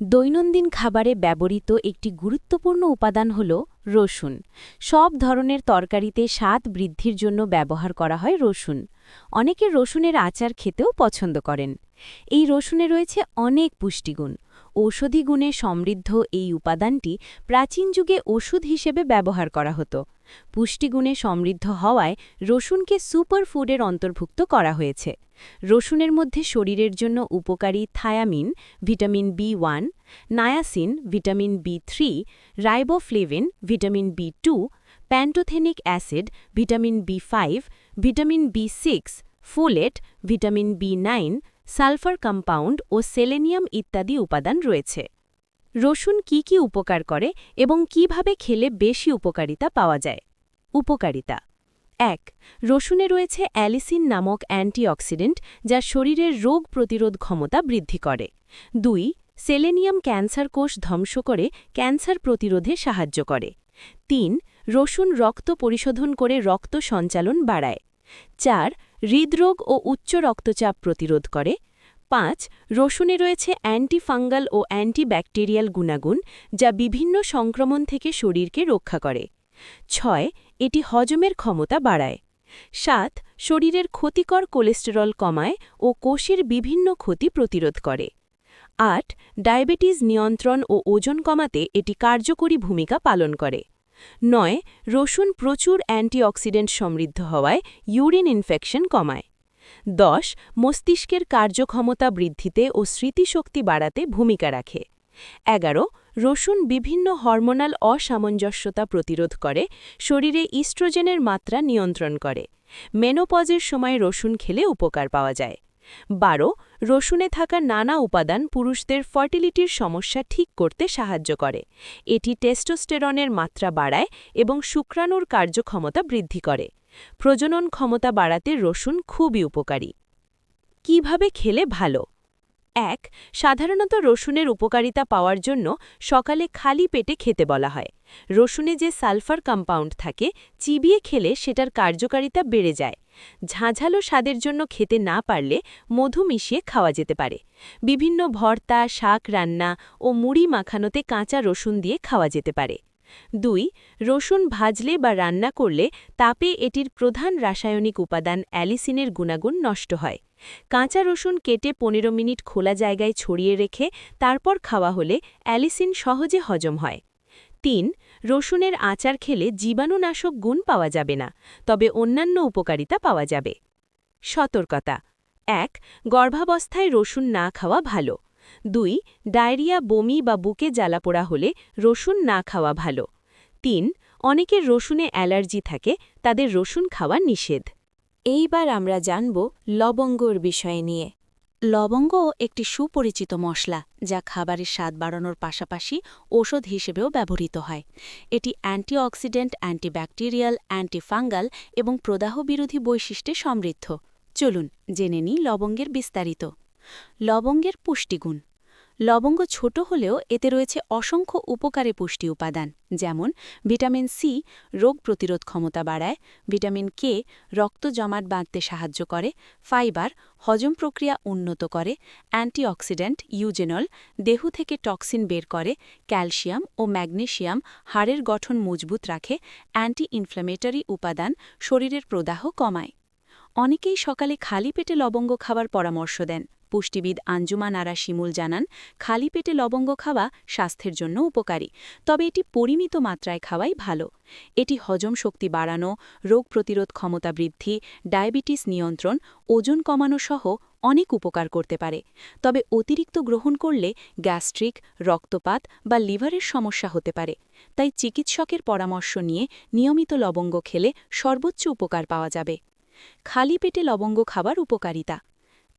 দৈনন্দিন খাবারে ব্যবহৃত একটি গুরুত্বপূর্ণ উপাদান হল রসুন। সব ধরনের তরকারিতে স্বাদ বৃদ্ধির জন্য ব্যবহার করা হয় রসুন। অনেকে রসুনের আচার খেতেও পছন্দ করেন। এই রসুনে রয়েছে অনেক পুষ্টিগুণ। ঔষধি গুণে সমৃদ্ধ এই উপাদানটি প্রাচীন যুগে ওষুধ হিসেবে ব্যবহার করা হতো। পুষ্টিগুণে সমৃদ্ধ হওয়ায় রসুনকে সুপার ফুডের অন্তর্ভুক্ত করা হয়েছে। রসুনের মধ্যে শরীরের জন্য উপকারী thiamine, vitamin B one, niacin, vitamin B three, riboflavin, vitamin B two, pantothenic acid, vitamin B five, vitamin B six, folate, vitamin B nine, sulphur compound ও সেলেনিয়াম ইত্যাদি উপাদান রয়েছে। রসুন কি কি উপকার করে এবং কীভাবে খেলে বেশি উপকারিতা পাওয়া যায়? উপকারিতা। এক, রসুনে রয়েছে অ্যালিসিন নামক অ্যান্টিঅক্সিডেন্ট যা শরীরের রোগ প্রতিরোধ ক্ষমতা বৃদ্ধি করে। দুই, সেলেনিয়াম ক্যান্সার কোষ ধ্বংস করে ক্যান্সার প্রতিরোধে সাহায্য করে। তিন, রসুন রক্ত পরিশোধন করে রক্ত সঞ্চালন বাড়ায়। চার, হৃদরোগ ও উচ্চ রক্তচাপ প্রতিরোধ করে পাঁচ, রসুনে রয়েছে অ্যান্টিফাঙ্গাল ও অ্যান্টিব্যাকটেরিয়াল গুণাগুণ যা বিভিন্ন সংক্রমণ থেকে শরীরকে রক্ষা করে। ছয়, এটি হজমের ক্ষমতা বাড়ায়। সাত, শরীরের ক্ষতিকর কোলেস্টেরল কমায় ও কোষের বিভিন্ন ক্ষতি প্রতিরোধ করে। আট, ডায়াবেটিস নিয়ন্ত্রণ ও ওজন কমাতে এটি কার্যকরী ভূমিকা পালন করে। নয়, রসুন প্রচুর অ্যান্টিঅক্সিডেন্ট সমৃদ্ধ হওয়ায় ইউরিন ইনফেকশন কমায়। দশ, মস্তিষ্কের কার্যক্ষমতা বৃদ্ধিতে ও স্মৃতিশক্তি বাড়াতে ভূমিকা রাখে। এগারো, রসুন বিভিন্ন হরমোনাল অসামঞ্জস্যতা প্রতিরোধ করে, শরীরে ইস্ট্রোজেনের মাত্রা নিয়ন্ত্রণ করে। মেনোপজের সময় রসুন খেলে উপকার পাওয়া যায়। বারো, রসুনে থাকা নানা উপাদান পুরুষদের ফার্টিলিটির সমস্যা ঠিক করতে সাহায্য করে। এটি টেস্টোস্টেরনের মাত্রা বাড়ায় এবং শুক্রাণুর কার্যক্ষমতা বৃদ্ধি করে। প্রজনন ক্ষমতা বাড়াতে রসুন খুবই উপকারী। কীভাবে খেলে ভালো? এক, সাধারণত রসুনের উপকারিতা পাওয়ার জন্য সকালে খালি পেটে খেতে বলা হয়। রসুনে যে সালফার কম্পাউন্ড থাকে, চিবিয়ে খেলে সেটার কার্যকারিতা বেড়ে যায়। ঝাঁঝালো স্বাদের জন্য খেতে না পারলে মধু মিশিয়ে খাওয়া যেতে পারে। বিভিন্ন ভর্তা, শাক রান্না ও মুড়ি মাখানোতে কাঁচা রসুন দিয়ে খাওয়া যেতে পারে। দুই, রসুন ভাজলে বা রান্না করলে তাপে এটির প্রধান রাসায়নিক উপাদান অ্যালিসিনের গুণাগুণ নষ্ট হয়। কাঁচা রসুন কেটে পনেরো মিনিট খোলা জায়গায় ছড়িয়ে রেখে তারপর খাওয়া হলে অ্যালিসিন সহজে হজম হয়। তিন, রসুনের আচার খেলে জীবাণুনাশক গুণ পাওয়া যাবে না, তবে অন্যান্য উপকারিতা পাওয়া যাবে। সতর্কতা। এক, গর্ভাবস্থায় রসুন না খাওয়া ভালো। দুই, ডায়রিয়া, বমি বা বুকে জ্বালাপোড়া হলে রসুন না খাওয়া ভালো। তিন, অনেকের রসুনে অ্যালার্জি থাকে, তাদের রসুন খাওয়া নিষেধ। এইবার আমরা জানব লবঙ্গর বিষয় নিয়ে। লবঙ্গ একটি সুপরিচিত মশলা, যা খাবারের স্বাদ বাড়ানোর পাশাপাশি ওষুধ হিসেবেও ব্যবহৃত হয়। এটি অ্যান্টিঅক্সিডেন্ট, অ্যান্টিব্যাকটেরিয়াল, অ্যান্টিফাঙ্গাল এবং প্রদাহ বিরোধী বৈশিষ্ট্যে সমৃদ্ধ। চলুন, জেনে নিই লবঙ্গের বিস্তারিত। লবঙ্গের পুষ্টিগুণ। লবঙ্গ ছোট হলেও এতে রয়েছে অসংখ্য উপকারে পুষ্টি উপাদান, যেমন ভিটামিন সি রোগ প্রতিরোধ ক্ষমতা বাড়ায়, ভিটামিন কে রক্ত জমাট বাঁধতে সাহায্য করে, ফাইবার হজম প্রক্রিয়া উন্নত করে, অ্যান্টিঅক্সিডেন্ট, ইউজেনল, দেহ থেকে টক্সিন বের করে, ক্যালসিয়াম ও ম্যাগনেশিয়াম হাড়ের গঠন মজবুত রাখে অ্যান্টি ইনফ্ল্যামেটরি উপাদান শরীরের প্রদাহ কমায়। অনেকেই সকালে খালি পেটে লবঙ্গ খাবার পরামর্শ দেন। পুষ্টিবিদ আঞ্জুমান আরা শিমুল জানান, খালি পেটে লবঙ্গ খাওয়া স্বাস্থ্যের জন্য উপকারী, তবে এটি পরিমিত মাত্রায় খাওয়াই ভালো। এটি হজম শক্তি বাড়ানো, রোগ প্রতিরোধ ক্ষমতা বৃদ্ধি, ডায়াবেটিস নিয়ন্ত্রণ, ওজন কমানো সহ অনেক উপকার করতে পারে। তবে অতিরিক্ত গ্রহণ করলে গ্যাস্ট্রিক, রক্তপাত বা লিভারের সমস্যা হতে পারে। তাই চিকিৎসকের পরামর্শ নিয়ে নিয়মিত লবঙ্গ খেলে সর্বোচ্চ উপকার পাওয়া যাবে। খালি পেটে লবঙ্গ খাবার উপকারিতা।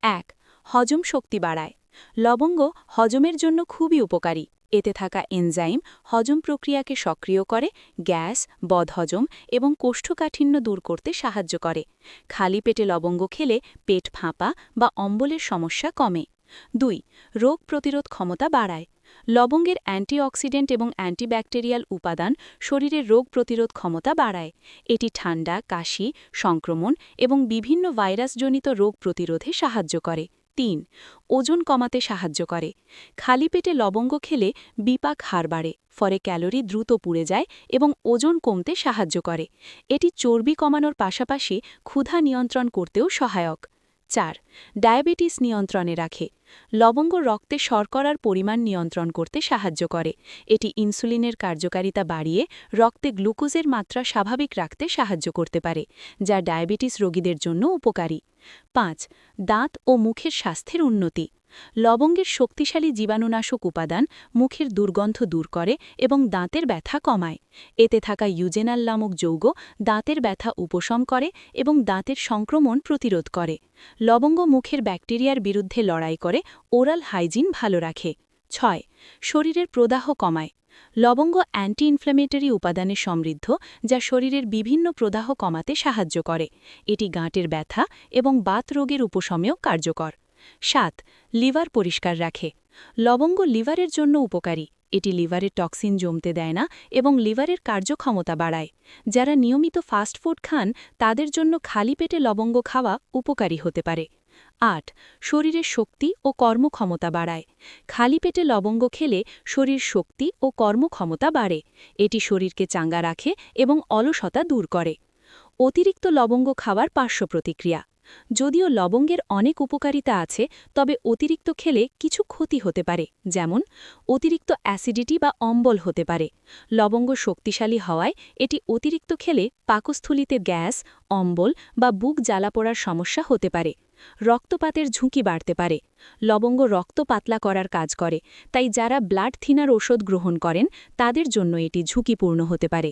এক হজম শক্তি বাড়ায়। লবঙ্গ হজমের জন্য খুবই উপকারী। এতে থাকা এনজাইম হজম প্রক্রিয়াকে সক্রিয় করে, গ্যাস, বদহজম এবং কোষ্ঠকাঠিন্য দূর করতে সাহায্য করে। খালি পেটে লবঙ্গ খেলে পেট ফাঁপা বা অম্বলের সমস্যা কমে। দুই, রোগ প্রতিরোধ ক্ষমতা বাড়ায়। লবঙ্গের অ্যান্টিঅক্সিডেন্ট এবং অ্যান্টিব্যাকটেরিয়াল উপাদান শরীরের রোগ প্রতিরোধ ক্ষমতা বাড়ায়। এটি ঠান্ডা, কাশি, সংক্রমণ এবং বিভিন্ন ভাইরাসজনিত রোগ প্রতিরোধে সাহায্য করে। তিন, ওজন কমাতে সাহায্য করে। খালি পেটে লবঙ্গ খেলে বিপাক হার বাড়ে, ফলে ক্যালোরি দ্রুত পুড়ে যায় এবং ওজন কমতে সাহায্য করে। এটি চর্বি কমানোর পাশাপাশি ক্ষুধা নিয়ন্ত্রণ করতেও সহায়ক। চার, ডায়াবেটিস নিয়ন্ত্রণে রাখে। লবঙ্গ রক্তে শর্করার পরিমাণ নিয়ন্ত্রণ করতে সাহায্য করে। এটি ইনসুলিনের কার্যকারিতা বাড়িয়ে রক্তে গ্লুকোজের মাত্রা স্বাভাবিক রাখতে সাহায্য করতে পারে, যা ডায়াবেটিস রোগীদের জন্য উপকারী। পাঁচ, দাঁত ও মুখের স্বাস্থ্যের উন্নতি। লবঙ্গের শক্তিশালী জীবাণুনাশক উপাদান মুখের দুর্গন্ধ দূর করে এবং দাঁতের ব্যথা কমায়। এতে থাকা ইউজেনাল নামক যৌগ দাঁতের ব্যথা উপশম করে এবং দাঁতের সংক্রমণ প্রতিরোধ করে। লবঙ্গ মুখের ব্যাকটেরিয়ার বিরুদ্ধে লড়াই করে, ওরাল হাইজিন ভালো রাখে। ছয়, শরীরের প্রদাহ কমায়। লবঙ্গ অ্যান্টি ইনফ্ল্যামেটরি উপাদানে সমৃদ্ধ, যা শরীরের বিভিন্ন প্রদাহ কমাতে সাহায্য করে। এটি গাঁটের ব্যথা এবং বাত রোগের উপশমেও কার্যকর। সাত, লিভার পরিষ্কার রাখে। লবঙ্গ লিভারের জন্য উপকারী। এটি লিভারের টক্সিন জমতে দেয় না এবং লিভারের কার্যক্ষমতা বাড়ায়। যারা নিয়মিত ফাস্টফুড খান, তাদের জন্য খালি পেটে লবঙ্গ খাওয়া উপকারী হতে পারে। আট, শরীরের শক্তি ও কর্মক্ষমতা বাড়ায়। খালি পেটে লবঙ্গ খেলে শরীর শক্তি ও কর্মক্ষমতা বাড়ে। এটি শরীরকে চাঙ্গা রাখে এবং অলসতা দূর করে। অতিরিক্ত লবঙ্গ খাওয়ার পার্শ্ব প্রতিক্রিয়া যদিও লবঙ্গের অনেক উপকারিতা আছে, তবে অতিরিক্ত খেলে কিছু ক্ষতি হতে পারে, যেমন অতিরিক্ত অ্যাসিডিটি বা অম্বল হতে পারে। লবঙ্গ শক্তিশালী হওয়ায় এটি অতিরিক্ত খেলে পাকস্থলিতে গ্যাস, অম্বল বা বুক জ্বালা পড়ার সমস্যা হতে পারে। রক্তপাতের ঝুঁকি বাড়তে পারে। লবঙ্গ রক্ত পাতলা করার কাজ করে, তাই যারা ব্লাড থিনার ওষুধ গ্রহণ করেন, তাদের জন্য এটি ঝুঁকিপূর্ণ হতে পারে।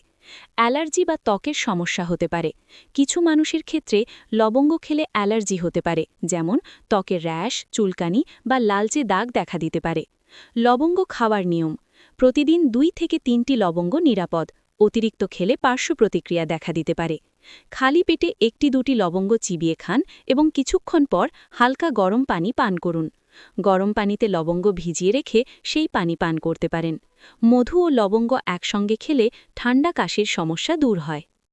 অ্যালার্জি বা ত্বকের সমস্যা হতে পারে। কিছু মানুষের ক্ষেত্রে লবঙ্গ খেলে অ্যালার্জি হতে পারে, যেমন ত্বকের র্যাশ, চুলকানি বা লালচে দাগ দেখা দিতে পারে। লবঙ্গ খাওয়ার নিয়ম, প্রতিদিন দুই থেকে তিনটি লবঙ্গ নিরাপদ, অতিরিক্ত খেলে পার্শ্ব প্রতিক্রিয়া দেখা দিতে পারে। খালি পেটে একটি দুটি লবঙ্গ চিবিয়ে খান এবং কিছুক্ষণ পর হালকা গরম পানি পান করুন। গরম পানিতে লবঙ্গ ভিজিয়ে রেখে সেই পানি পান করতে পারেন। মধু ও লবঙ্গ একসঙ্গে খেলে ঠান্ডা কাশির সমস্যা দূর হয়।